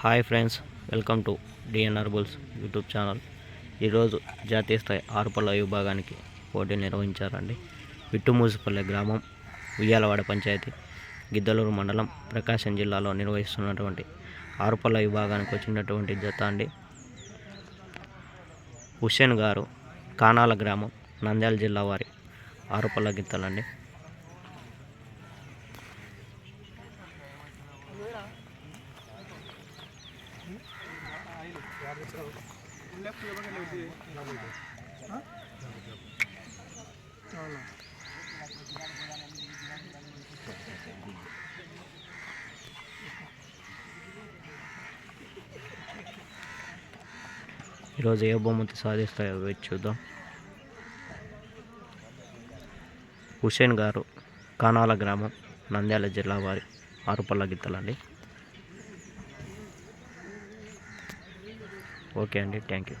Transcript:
Hi friends welcome to DNR bulls YouTube channel. ఈరోజు జాతీయ స్థాయి ఆరుపల్ల విభాగానికి పోటీ నిర్వహించారండి. విట్టుమూసిపల్లె గ్రామం ఉయ్యాలవాడ పంచాయతీ గిద్దలూరు మండలం ప్రకాశం జిల్లాలో నిర్వహిస్తున్నటువంటి ఆరుపల్ల విభాగానికి వచ్చినటువంటి జత అండి. హుస్సేన్ గారు కానాల గ్రామం నంద్యాల జిల్లా వారి ఆరుపల్ల గిత్తలండి. ఈరోజు ఏ బహుమతి సాధిస్తాయో వేచి చూద్దాం. హుసేన్ గారు కానాల గ్రామం నంద్యాల జిల్లా వారి ఆరుపల్ల గిత్తలండి. ఓకే అండి థ్యాంక్ యూ